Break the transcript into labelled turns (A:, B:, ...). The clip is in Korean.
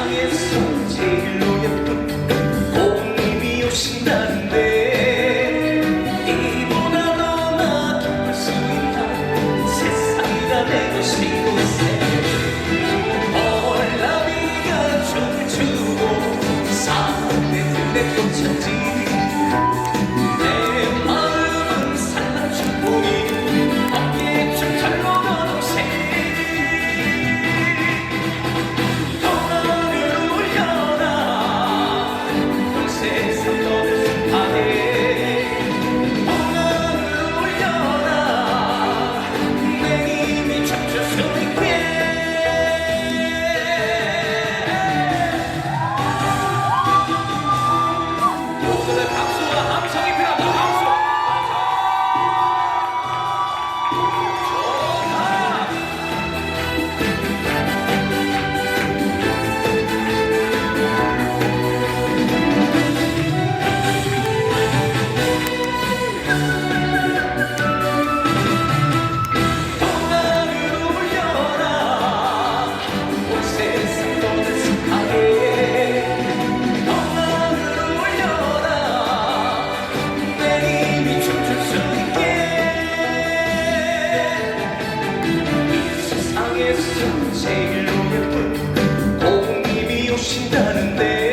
A: 세상에서 제일로 예쁜 고객님이 오신다는데 이보다 더나 기쁠 수 있는 세상이 다 내 것이고 벌나비가 춤을 추고 사랑의 내 꽃천지. 제일 예쁜 고객님이 오신다는데